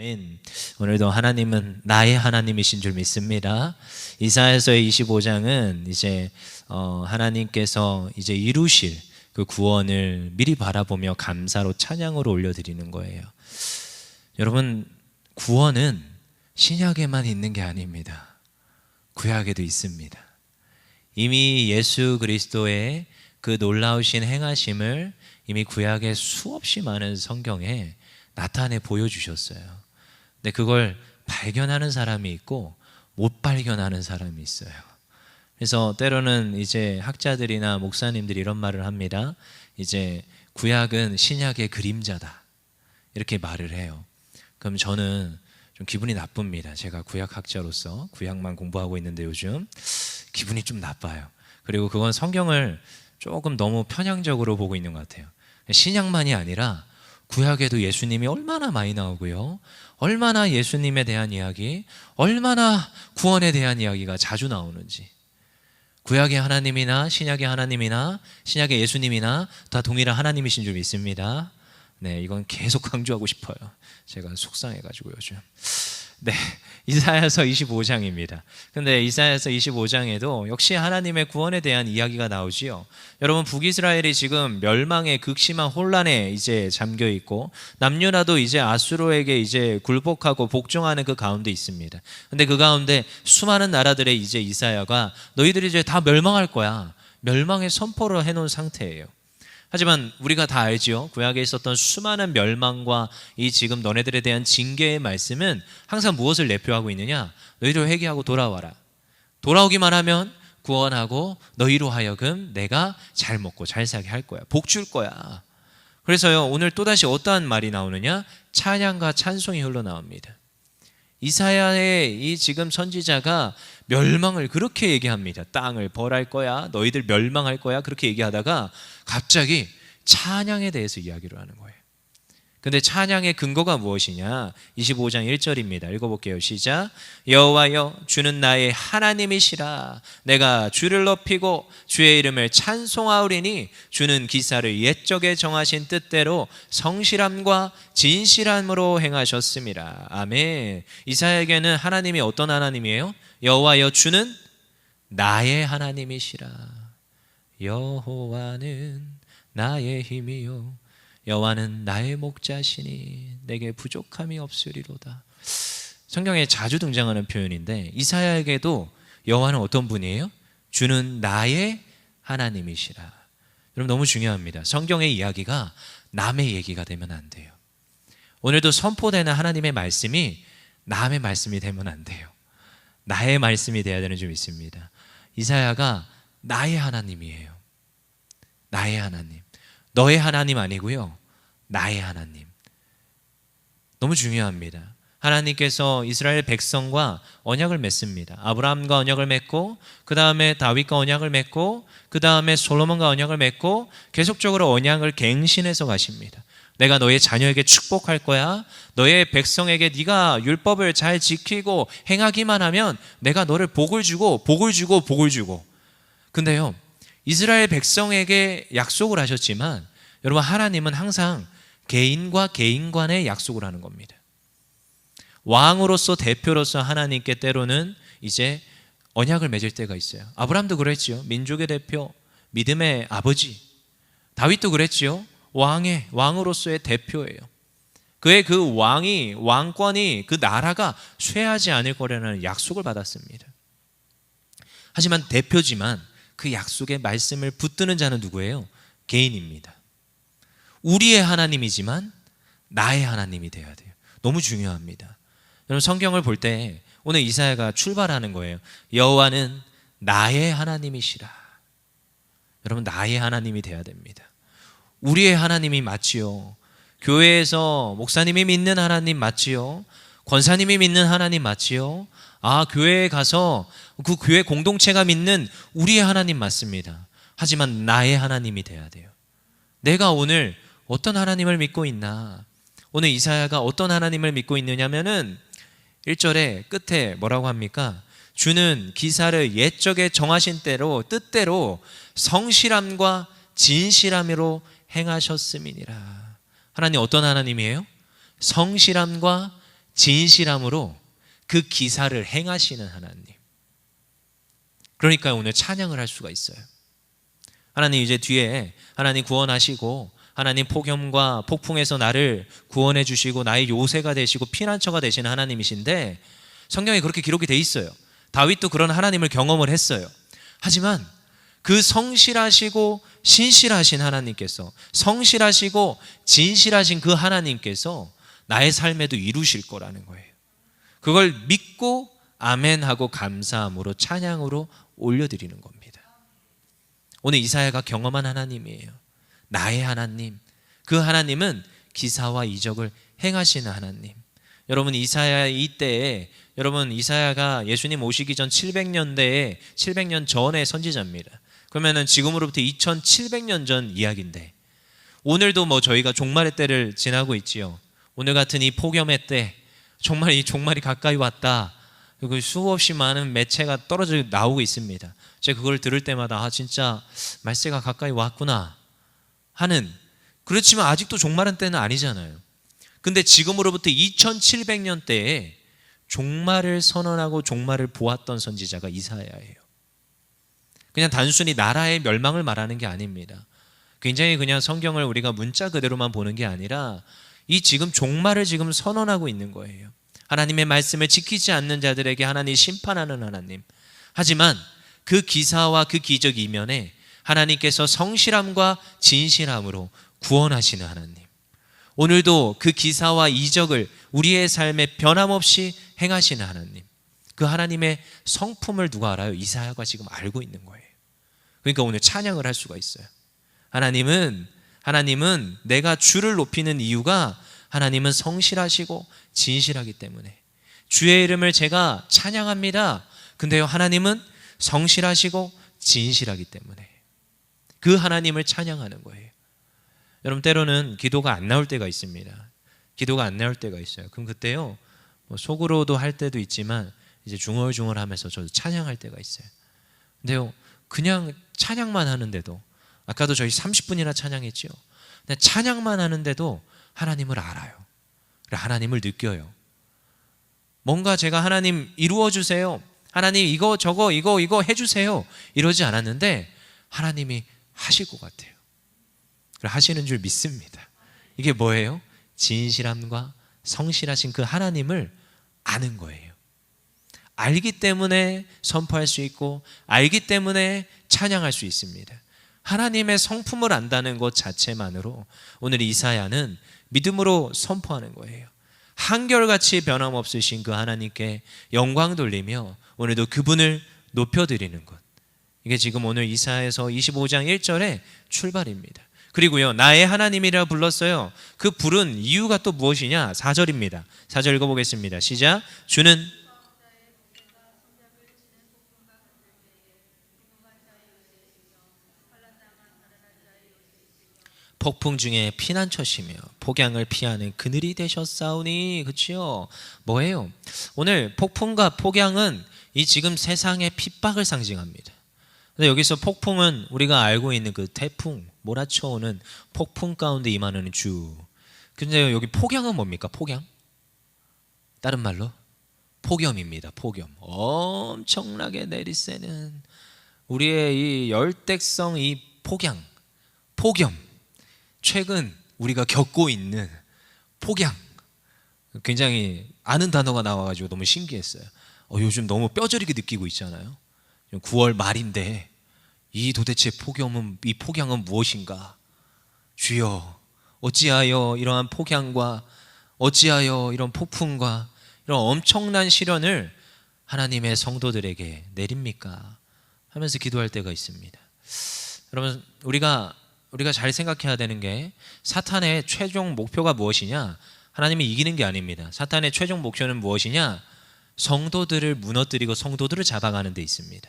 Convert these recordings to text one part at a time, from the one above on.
아멘. 오늘도 하나님은 나의 하나님이신 줄 믿습니다. 이사야서의 25장은 이제 어, 하나님께서 이제 이루실 그 구원을 미리 바라보며 감사로 찬양으로 올려드리는 거예요. 여러분 구원은 신약에만 있는 게 아닙니다. 구약에도 있습니다. 이미 예수 그리스도의 그 놀라우신 행하심을 이미 구약의 수없이 많은 성경에 나타내 보여주셨어요. 근데 그걸 발견하는 사람이 있고 못 발견하는 사람이 있어요. 그래서 때로는 이제 학자들이나 목사님들이 이런 말을 합니다. 이제 구약은 신약의 그림자다. 이렇게 말을 해요. 그럼 저는 좀 기분이 나쁩니다. 제가 구약 학자로서 구약만 공부하고 있는데 요즘 기분이 좀 나빠요. 그리고 그건 성경을 조금 너무 편향적으로 보고 있는 것 같아요. 신약만이 아니라 구약에도 예수님이 얼마나 많이 나오고요. 얼마나 예수님에 대한 이야기, 얼마나 구원에 대한 이야기가 자주 나오는지. 구약의 하나님이나 신약의 하나님이나 신약의 예수님이나 다 동일한 하나님이신 줄 믿습니다. 네, 이건 계속 강조하고 싶어요. 제가 속상해가지고 요즘. 네, 이사야서 25장입니다. 근데 이사야서 25장에도 역시 하나님의 구원에 대한 이야기가 나오지요. 여러분 북이스라엘이 지금 멸망의 극심한 혼란에 이제 잠겨 있고 남유나도 이제 아수로에게 이제 굴복하고 복종하는 그 가운데 있습니다. 근데 그 가운데 수많은 나라들의 이제 이사야가 너희들이 이제 다 멸망할 거야. 멸망의 선포를 해 놓은 상태예요. 하지만 우리가 다 알지요. 구약에 있었던 수많은 멸망과 이 지금 너네들에 대한 징계의 말씀은 항상 무엇을 내표하고 있느냐? 너희들 회개하고 돌아와라. 돌아오기만 하면 구원하고 너희로 하여금 내가 잘 먹고 잘 살게 할 거야. 복 줄 거야. 그래서요, 오늘 또다시 어떠한 말이 나오느냐? 찬양과 찬송이 흘러나옵니다. 이사야의 이 지금 선지자가 멸망을 그렇게 얘기합니다. 땅을 벌할 거야. 너희들 멸망할 거야. 그렇게 얘기하다가 갑자기 찬양에 대해서 이야기를 하는 거예요. 근데 찬양의 근거가 무엇이냐? 25장 1절입니다. 읽어볼게요. 시작. 여호와여 주는 나의 하나님이시라. 내가 주를 높이고 주의 이름을 찬송하오리니 주는 기사를 옛적에 정하신 뜻대로 성실함과 진실함으로 행하셨습니다. 아멘. 이사에게는 하나님이 어떤 하나님이에요? 여호와여 주는 나의 하나님이시라. 여호와는 나의 힘이요 여호와는 나의 목자시니 내게 부족함이 없으리로다. 성경에 자주 등장하는 표현인데 이사야에게도 여호와는 어떤 분이에요? 주는 나의 하나님이시라. 여러분 너무 중요합니다. 성경의 이야기가 남의 얘기가 되면 안 돼요. 오늘도 선포되는 하나님의 말씀이 남의 말씀이 되면 안 돼요. 나의 말씀이 돼야 되는 줄 믿습니다. 이사야가 나의 하나님이에요. 나의 하나님. 너의 하나님 아니고요. 나의 하나님. 너무 중요합니다. 하나님께서 이스라엘 백성과 언약을 맺습니다. 아브라함과 언약을 맺고 그 다음에 다윗과 언약을 맺고 그 다음에 솔로몬과 언약을 맺고 계속적으로 언약을 갱신해서 가십니다. 내가 너의 자녀에게 축복할 거야. 너의 백성에게 네가 율법을 잘 지키고 행하기만 하면 내가 너를 복을 주고 복을 주고 복을 주고. 근데요. 이스라엘 백성에게 약속을 하셨지만 여러분 하나님은 항상 개인과 개인 간의 약속을 하는 겁니다. 왕으로서 대표로서 하나님께 때로는 이제 언약을 맺을 때가 있어요. 아브라함도 그랬지요. 민족의 대표, 믿음의 아버지. 다윗도 그랬지요. 왕의 왕으로서의 대표예요. 그의 그 왕이 왕권이 그 나라가 쇠하지 않을 거라는 약속을 받았습니다. 하지만 대표지만 그 약속의 말씀을 붙드는 자는 누구예요? 개인입니다. 우리의 하나님이지만 나의 하나님이 되어야 돼요. 너무 중요합니다. 여러분 성경을 볼 때 오늘 이사야가 출발하는 거예요. 여호와는 나의 하나님이시라. 여러분 나의 하나님이 돼야 됩니다. 우리의 하나님이 맞지요. 교회에서 목사님이 믿는 하나님 맞지요. 권사님이 믿는 하나님 맞지요. 아, 교회에 가서 그 교회 공동체가 믿는 우리의 하나님 맞습니다. 하지만 나의 하나님이 돼야 돼요. 내가 오늘 어떤 하나님을 믿고 있나? 오늘 이사야가 어떤 하나님을 믿고 있느냐면은 1절에 끝에 뭐라고 합니까? 주는 기사를 옛적에 정하신 대로 뜻대로 성실함과 진실함으로 행하셨음이니라. 하나님 어떤 하나님이에요? 성실함과 진실함으로 그 기사를 행하시는 하나님. 그러니까 오늘 찬양을 할 수가 있어요. 하나님 이제 뒤에 하나님 구원하시고 하나님 폭염과 폭풍에서 나를 구원해 주시고 나의 요새가 되시고 피난처가 되시는 하나님이신데 성경에 그렇게 기록이 돼 있어요. 다윗도 그런 하나님을 경험을 했어요. 하지만 그 성실하시고 신실하신 하나님께서 성실하시고 진실하신 그 하나님께서 나의 삶에도 이루실 거라는 거예요. 그걸 믿고 아멘하고 감사함으로 찬양으로 올려드리는 겁니다. 오늘 이사야가 경험한 하나님이에요. 나의 하나님. 그 하나님은 기사와 이적을 행하시는 하나님. 여러분 이사야 이때에 여러분 이사야가 예수님 오시기 전 700년대에 700년 전의 선지자입니다. 그러면은 지금으로부터 2700년 전 이야기인데 오늘도 뭐 저희가 종말의 때를 지나고 있지요. 오늘 같은 이 폭염의 때 정말 이 종말이 가까이 왔다. 그리고 수없이 많은 매체가 떨어져 나오고 있습니다. 제가 그걸 들을 때마다 아 진짜 말세가 가까이 왔구나 하는 그렇지만 아직도 종말은 때는 아니잖아요. 근데 지금으로부터 2700년 때에 종말을 선언하고 종말을 보았던 선지자가 이사야예요. 그냥 단순히 나라의 멸망을 말하는 게 아닙니다. 굉장히 그냥 성경을 우리가 문자 그대로만 보는 게 아니라 이 지금 종말을 지금 선언하고 있는 거예요. 하나님의 말씀을 지키지 않는 자들에게 하나님 심판하는 하나님. 하지만 그 기사와 그 기적 이면에 하나님께서 성실함과 진실함으로 구원하시는 하나님. 오늘도 그 기사와 이적을 우리의 삶에 변함없이 행하시는 하나님. 그 하나님의 성품을 누가 알아요? 이사야가 지금 알고 있는 거예요. 그러니까 오늘 찬양을 할 수가 있어요. 하나님은 하나님은 내가 주를 높이는 이유가 하나님은 성실하시고 진실하기 때문에 주의 이름을 제가 찬양합니다. 근데요 하나님은 성실하시고 진실하기 때문에 그 하나님을 찬양하는 거예요. 여러분 때로는 기도가 안 나올 때가 있습니다. 기도가 안 나올 때가 있어요. 그럼 그때요 뭐 속으로도 할 때도 있지만 이제 중얼중얼 하면서 저도 찬양할 때가 있어요. 근데요 그냥 찬양만 하는데도 아까도 저희 30분이나 찬양했죠. 근데 찬양만 하는데도 하나님을 알아요. 하나님을 느껴요. 뭔가 제가 하나님 이루어 주세요. 하나님 이거 저거 이거 이거 해 주세요. 이러지 않았는데 하나님이 하실 것 같아요. 하시는 줄 믿습니다. 이게 뭐예요? 진실함과 성실하신 그 하나님을 아는 거예요. 알기 때문에 선포할 수 있고 알기 때문에 찬양할 수 있습니다. 하나님의 성품을 안다는 것 자체만으로 오늘 이사야는 믿음으로 선포하는 거예요. 한결같이 변함없으신 그 하나님께 영광 돌리며 오늘도 그분을 높여드리는 것. 이게 지금 오늘 이사에서 25장 1절의 출발입니다. 그리고요, 나의 하나님이라 불렀어요. 그 부른 이유가 또 무엇이냐? 4절입니다. 4절 읽어보겠습니다. 시작. 주는 폭풍 중에 피난처시며 폭양을 피하는 그늘이 되셨사오니 그치요? 뭐예요? 오늘 폭풍과 폭양은 이 지금 세상의 핍박을 상징합니다. 근데 여기서 폭풍은 우리가 알고 있는 그 태풍 몰아쳐오는 폭풍 가운데 임하는 주. 근데 여기 폭양은 뭡니까? 폭양? 다른 말로 폭염입니다 폭염. 엄청나게 내리새는 우리의 이 열대성 이 폭양 폭염 최근 우리가 겪고 있는 폭양 굉장히 아는 단어가 나와가지고 너무 신기했어요. 어, 요즘 너무 뼈저리게 느끼고 있잖아요. 9월 말인데 이 도대체 폭염은 이 폭양은 무엇인가? 주여 어찌하여 이러한 폭양과 어찌하여 이런 폭풍과 이런 엄청난 시련을 하나님의 성도들에게 내립니까? 하면서 기도할 때가 있습니다. 여러분 우리가 우리가 잘 생각해야 되는 게 사탄의 최종 목표가 무엇이냐? 하나님이 이기는 게 아닙니다. 사탄의 최종 목표는 무엇이냐? 성도들을 무너뜨리고 성도들을 잡아가는 데 있습니다.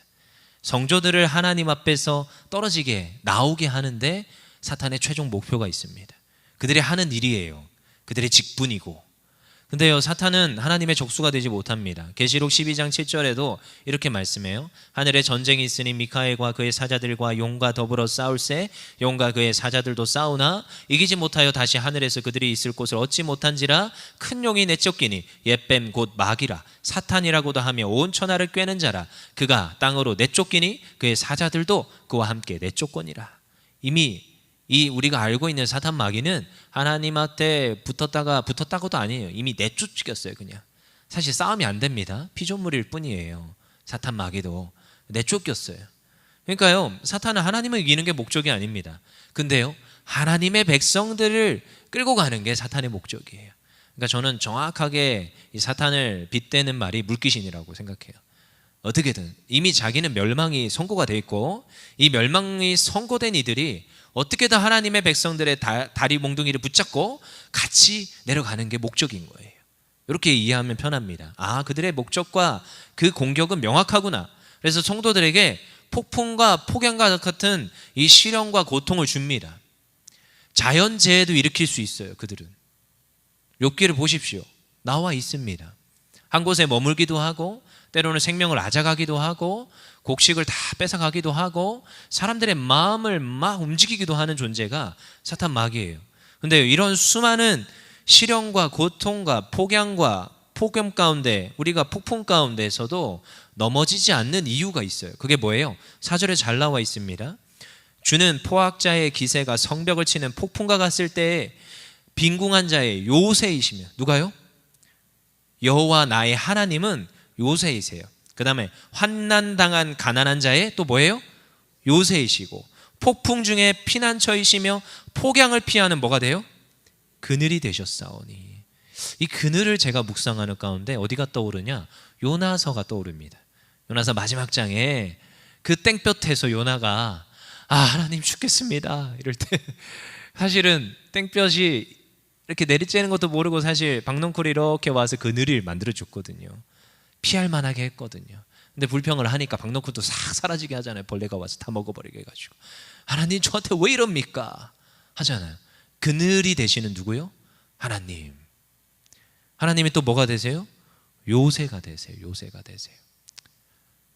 성도들을 하나님 앞에서 떨어지게 나오게 하는데 사탄의 최종 목표가 있습니다. 그들이 하는 일이에요. 그들의 직분이고 근데요, 사탄은 하나님의 적수가 되지 못합니다. 계시록 12장 7절에도 이렇게 말씀해요. 하늘에 전쟁이 있으니 미카엘과 그의 사자들과 용과 더불어 싸울세 용과 그의 사자들도 싸우나 이기지 못하여 다시 하늘에서 그들이 있을 곳을 얻지 못한지라 큰 용이 내쫓기니 옛뱀 곧 마귀라 사탄이라고도 하며 온 천하를 꿰는 자라 그가 땅으로 내쫓기니 그의 사자들도 그와 함께 내쫓거니라. 이미 이 우리가 알고 있는 사탄 마귀는 하나님한테 붙었다가 붙었다고도 아니에요. 이미 내쫓겼어요, 그냥. 사실 싸움이 안 됩니다. 피조물일 뿐이에요. 사탄 마귀도 내쫓겼어요. 그러니까요, 사탄은 하나님을 이기는 게 목적이 아닙니다. 근데요, 하나님의 백성들을 끌고 가는 게 사탄의 목적이에요. 그러니까 저는 정확하게 이 사탄을 빗대는 말이 물귀신이라고 생각해요. 어떻게든 이미 자기는 멸망이 선고가 돼 있고 이 멸망이 선고된 이들이 어떻게든 하나님의 백성들의 다, 다리 몽둥이를 붙잡고 같이 내려가는 게 목적인 거예요. 이렇게 이해하면 편합니다. 아, 그들의 목적과 그 공격은 명확하구나. 그래서 성도들에게 폭풍과 폭염과 같은 이 시련과 고통을 줍니다. 자연재해도 일으킬 수 있어요, 그들은. 욥기를 보십시오. 나와 있습니다. 한 곳에 머물기도 하고 때로는 생명을 앗아가기도 하고 곡식을 다 뺏어가기도 하고 사람들의 마음을 막 움직이기도 하는 존재가 사탄 마귀예요. 근데 이런 수많은 시련과 고통과 폭염과 폭염 가운데 우리가 폭풍 가운데서도 넘어지지 않는 이유가 있어요. 그게 뭐예요? 사절에 잘 나와 있습니다. 주는 포악자의 기세가 성벽을 치는 폭풍과 같을 때 빈궁한 자의 요새이시며 누가요? 여호와 나의 하나님은 요새이세요. 그 다음에 환난 당한 가난한 자의 또 뭐예요? 요새이시고 폭풍 중에 피난처이시며 폭양을 피하는 뭐가 돼요? 그늘이 되셨사오니 이 그늘을 제가 묵상하는 가운데 어디가 떠오르냐? 요나서가 떠오릅니다. 요나서 마지막 장에 그 땡볕에서 요나가 아 하나님 죽겠습니다 이럴 때 사실은 땡볕이 이렇게 내리쬐는 것도 모르고 사실 박농쿨이 이렇게 와서 그늘을 만들어 줬거든요. 피할 만하게 했거든요. 근데 불평을 하니까 박노크도 싹 사라지게 하잖아요. 벌레가 와서 다 먹어버리게 해가지고. 하나님 저한테 왜 이럽니까? 하잖아요. 그늘이 되시는 누구요? 하나님. 하나님이 또 뭐가 되세요? 요새가 되세요. 요새가 되세요.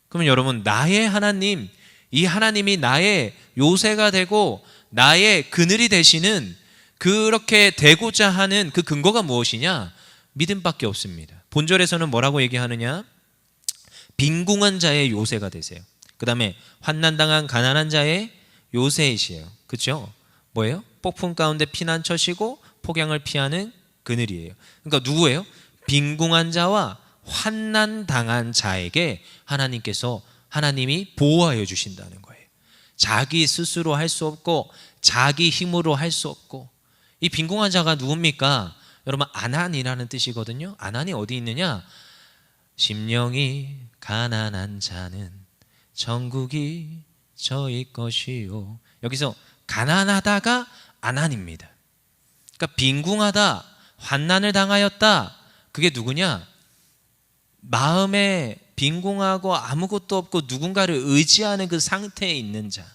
그러면 여러분, 나의 하나님, 이 하나님이 나의 요새가 되고 나의 그늘이 되시는 그렇게 되고자 하는 그 근거가 무엇이냐? 믿음밖에 없습니다. 본절에서는 뭐라고 얘기하느냐? 빈궁한 자의 요새가 되세요. 그 다음에 환난당한 가난한 자의 요새이시에요. 그렇죠? 뭐예요? 폭풍 가운데 피난처시고 폭양을 피하는 그늘이에요. 그러니까 누구예요? 빈궁한 자와 환난 당한 자에게 하나님께서 하나님이 보호하여 주신다는 거예요. 자기 스스로 할 수 없고 자기 힘으로 할 수 없고 이 빈궁한 자가 누굽니까? 여러분 아난이라는 뜻이거든요. 아난이 어디 있느냐? 심령이 가난한 자는 전국이 저희 것이요. 여기서 가난하다가 아난입니다. 그러니까 빈궁하다, 환난을 당하였다. 그게 누구냐? 마음에 빈궁하고 아무것도 없고 누군가를 의지하는 그 상태에 있는 자.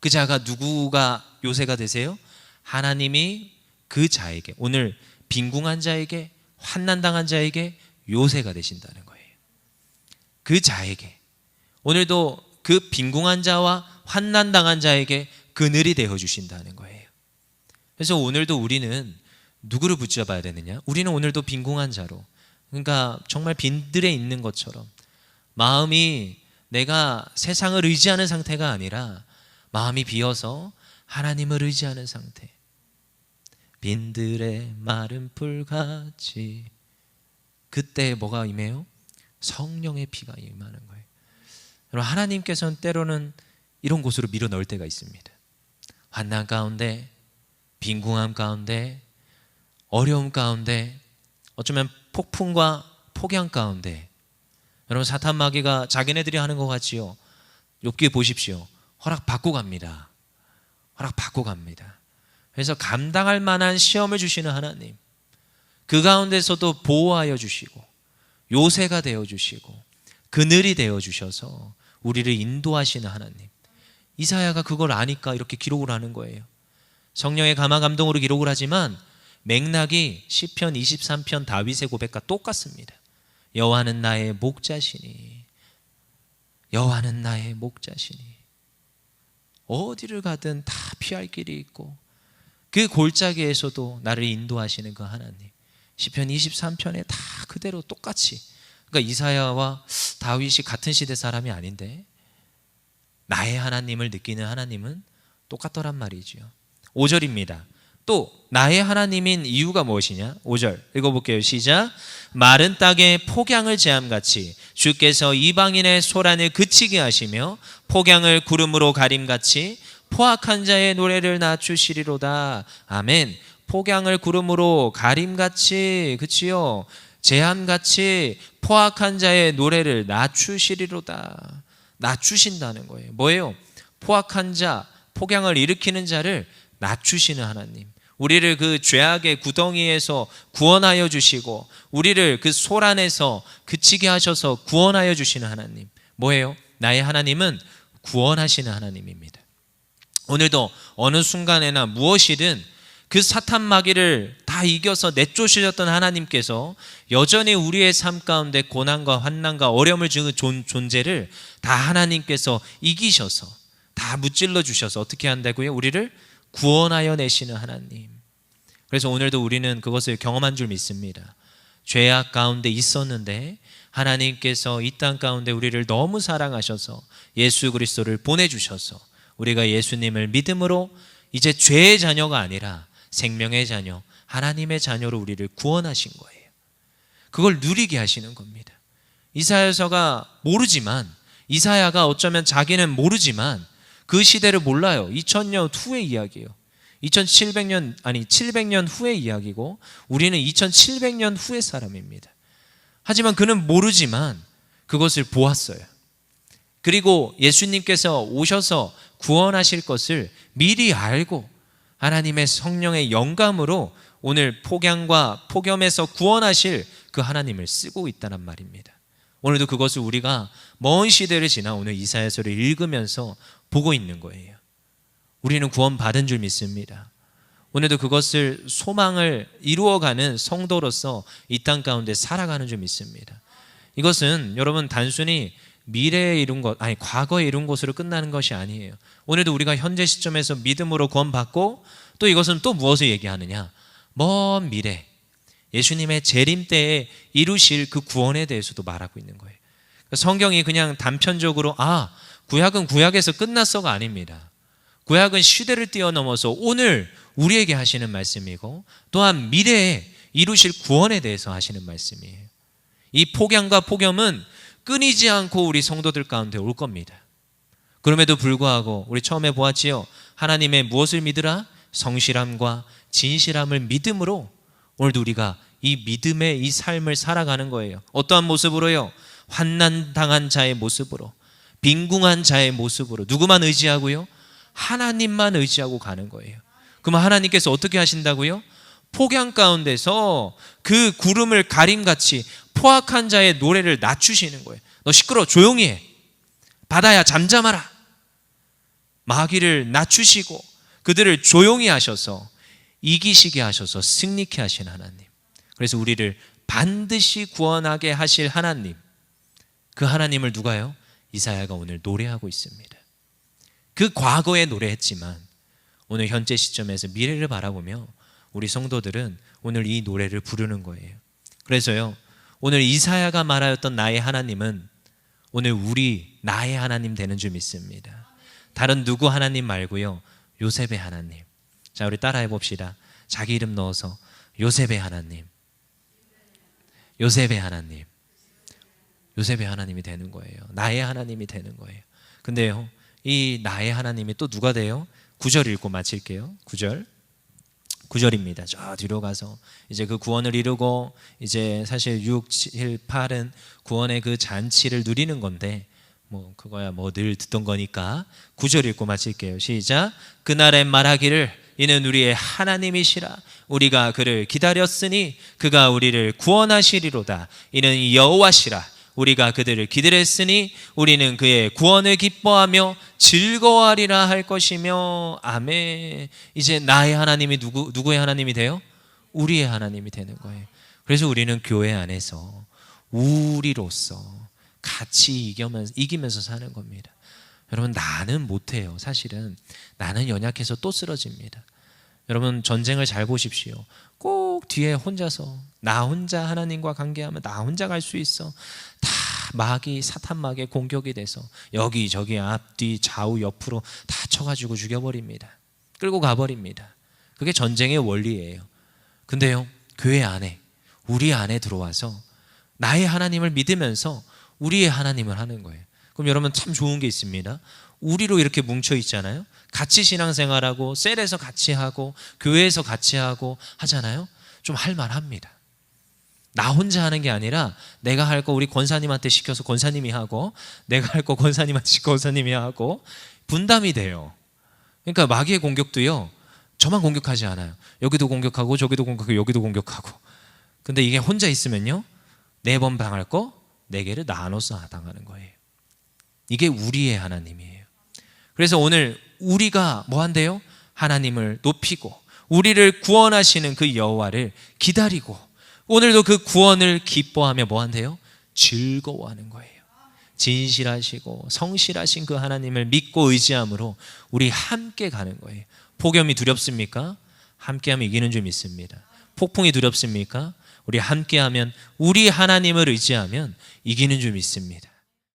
그 자가 누구가 요새가 되세요? 하나님이 그 자에게 오늘 빈궁한 자에게 환난당한 자에게 요새가 되신다는 거예요. 그 자에게 오늘도 그 빈궁한 자와 환난당한 자에게 그늘이 되어 주신다는 거예요. 그래서 오늘도 우리는 누구를 붙잡아야 되느냐? 우리는 오늘도 빈궁한 자로 그러니까 정말 빈들에 있는 것처럼 마음이 내가 세상을 의지하는 상태가 아니라 마음이 비어서 하나님을 의지하는 상태. 빈들의 마른 풀같이 그때 뭐가 임해요? 성령의 피가 임하는 거예요. 여러분 하나님께서는 때로는 이런 곳으로 밀어 넣을 때가 있습니다. 환난 가운데, 빈궁함 가운데, 어려움 가운데, 어쩌면 폭풍과 폭양 가운데, 여러분 사탄 마귀가 자기네들이 하는 것 같지요. 욥기 보십시오. 허락 받고 갑니다. 허락 받고 갑니다. 그래서 감당할 만한 시험을 주시는 하나님. 그 가운데서도 보호하여 주시고 요새가 되어 주시고 그늘이 되어 주셔서 우리를 인도하시는 하나님. 이사야가 그걸 아니까 이렇게 기록을 하는 거예요. 성령의 감화 감동으로 기록을 하지만 맥락이 시편 23편 다윗의 고백과 똑같습니다. 여호와는 나의 목자시니 여호와는 나의 목자시니 어디를 가든 다 피할 길이 있고 그 골짜기에서도 나를 인도하시는 그 하나님. 시편 23편에 다 그대로 똑같이. 그러니까 이사야와 다윗이 같은 시대 사람이 아닌데 나의 하나님을 느끼는 하나님은 똑같더란 말이지요. 5절입니다. 또 나의 하나님인 이유가 무엇이냐? 5절 읽어볼게요. 시작. 마른 땅에 폭양을 제함같이 주께서 이방인의 소란을 그치게 하시며 폭양을 구름으로 가림같이 포악한 자의 노래를 낮추시리로다. 아멘. 폭양을 구름으로 가림같이 그치요. 재함같이 포악한 자의 노래를 낮추시리로다. 낮추신다는 거예요. 뭐예요? 포악한 자, 폭양을 일으키는 자를 낮추시는 하나님. 우리를 그 죄악의 구덩이에서 구원하여 주시고 우리를 그 소란에서 그치게 하셔서 구원하여 주시는 하나님. 뭐예요? 나의 하나님은 구원하시는 하나님입니다. 오늘도 어느 순간에나 무엇이든 그 사탄 마귀를 다 이겨서 내쫓으셨던 하나님께서 여전히 우리의 삶 가운데 고난과 환난과 어려움을 주는 존- 존재를 다 하나님께서 이기셔서 다 무찔러 주셔서 어떻게 한다고요? 우리를 구원하여 내시는 하나님. 그래서 오늘도 우리는 그것을 경험한 줄 믿습니다. 죄악 가운데 있었는데 하나님께서 이 땅 가운데 우리를 너무 사랑하셔서 예수 그리스도를 보내 주셔서 우리가 예수님을 믿음으로 이제 죄의 자녀가 아니라 생명의 자녀, 하나님의 자녀로 우리를 구원하신 거예요. 그걸 누리게 하시는 겁니다. 이사야서가 모르지만 이사야가 어쩌면 자기는 모르지만 그 시대를 몰라요. 2000년 후의 이야기예요. 2700년 아니 700년 후의 이야기고 우리는 2700년 후의 사람입니다. 하지만 그는 모르지만 그것을 보았어요. 그리고 예수님께서 오셔서 구원하실 것을 미리 알고 하나님의 성령의 영감으로 오늘 폭양과 폭염에서 구원하실 그 하나님을 쓰고 있다는 말입니다. 오늘도 그것을 우리가 먼 시대를 지나 오늘 이사야서를 읽으면서 보고 있는 거예요. 우리는 구원받은 줄 믿습니다. 오늘도 그것을 소망을 이루어가는 성도로서 이 땅 가운데 살아가는 줄 믿습니다. 이것은 여러분 단순히 미래에 이룬 것, 아니 과거에 이룬 것으로 끝나는 것이 아니에요. 오늘도 우리가 현재 시점에서 믿음으로 구원받고 또 이것은 또 무엇을 얘기하느냐? 먼 미래, 예수님의 재림 때에 이루실 그 구원에 대해서도 말하고 있는 거예요. 성경이 그냥 단편적으로 아 구약은 구약에서 끝났어가 아닙니다. 구약은 시대를 뛰어넘어서 오늘 우리에게 하시는 말씀이고 또한 미래에 이루실 구원에 대해서 하시는 말씀이에요. 이 폭양과 폭염은 끊이지 않고 우리 성도들 가운데 올 겁니다. 그럼에도 불구하고 우리 처음에 보았지요. 하나님의 무엇을 믿으라? 성실함과 진실함을 믿음으로 오늘도 우리가 이 믿음의 이 삶을 살아가는 거예요. 어떠한 모습으로요? 환난 당한 자의 모습으로, 빈궁한 자의 모습으로 누구만 의지하고요? 하나님만 의지하고 가는 거예요. 그러면 하나님께서 어떻게 하신다고요? 폭양 가운데서 그 구름을 가림같이 포악한 자의 노래를 낮추시는 거예요. 너 시끄러 조용히 해. 바다야 잠잠하라. 마귀를 낮추시고 그들을 조용히 하셔서 이기시게 하셔서 승리케 하신 하나님. 그래서 우리를 반드시 구원하게 하실 하나님. 그 하나님을 누가요? 이사야가 오늘 노래하고 있습니다. 그 과거에 노래했지만 오늘 현재 시점에서 미래를 바라보며 우리 성도들은 오늘 이 노래를 부르는 거예요. 그래서요. 오늘 이사야가 말하였던 나의 하나님은 오늘 우리 나의 하나님 되는 줄 믿습니다. 다른 누구 하나님 말고요. 요셉의 하나님. 자, 우리 따라해 봅시다. 자기 이름 넣어서 요셉의 하나님. 요셉의 하나님. 요셉의 하나님이 되는 거예요. 나의 하나님이 되는 거예요. 근데요. 이 나의 하나님이 또 누가 돼요? 9절 읽고 마칠게요. 9절. 9절입니다. 저 뒤로 가서 이제 그 구원을 이루고 이제 사실 6, 7, 8은 구원의 그 잔치를 누리는 건데 뭐 그거야 뭐 늘 듣던 거니까 9절 읽고 마칠게요. 시작. 그날에 말하기를 이는 우리의 하나님이시라 우리가 그를 기다렸으니 그가 우리를 구원하시리로다. 이는 여호와시라 우리가 그들을 기다렸으니 우리는 그의 구원을 기뻐하며 즐거워하리라 할 것이며 아멘. 이제 나의 하나님이 누구 누구의 하나님이 돼요? 우리의 하나님이 되는 거예요. 그래서 우리는 교회 안에서 우리로서 같이 이기면서, 이기면서 사는 겁니다. 여러분 나는 못해요. 사실은 나는 연약해서 또 쓰러집니다. 여러분 전쟁을 잘 보십시오. 꼭 뒤에 혼자서 나 혼자 하나님과 관계하면 나 혼자 갈 수 있어. 다 마귀 사탄 마귀의 공격이 돼서 여기 저기 앞뒤 좌우 옆으로 다 쳐가지고 죽여버립니다. 끌고 가버립니다. 그게 전쟁의 원리예요. 근데요 교회 안에 우리 안에 들어와서 나의 하나님을 믿으면서 우리의 하나님을 하는 거예요. 그럼 여러분 참 좋은 게 있습니다. 우리로 이렇게 뭉쳐 있잖아요. 같이 신앙생활하고 셀에서 같이 하고 교회에서 같이 하고 하잖아요. 좀 할 만합니다. 나 혼자 하는 게 아니라 내가 할 거 우리 권사님한테 시켜서 권사님이 하고 내가 할 거 권사님한테 시켜 권사님이 하고 분담이 돼요. 그러니까 마귀의 공격도요. 저만 공격하지 않아요. 여기도 공격하고 저기도 공격하고 여기도 공격하고. 근데 이게 혼자 있으면요. 네 번 당할 거 네 개를 나눠서 당하는 거예요. 이게 우리의 하나님이에요. 그래서 오늘 우리가 뭐 한대요? 하나님을 높이고 우리를 구원하시는 그 여호와를 기다리고 오늘도 그 구원을 기뻐하며 뭐 한대요? 즐거워하는 거예요. 진실하시고 성실하신 그 하나님을 믿고 의지함으로 우리 함께 가는 거예요. 폭염이 두렵습니까? 함께하면 이기는 줄 믿습니다. 폭풍이 두렵습니까? 우리 함께하면 우리 하나님을 의지하면 이기는 줄 믿습니다.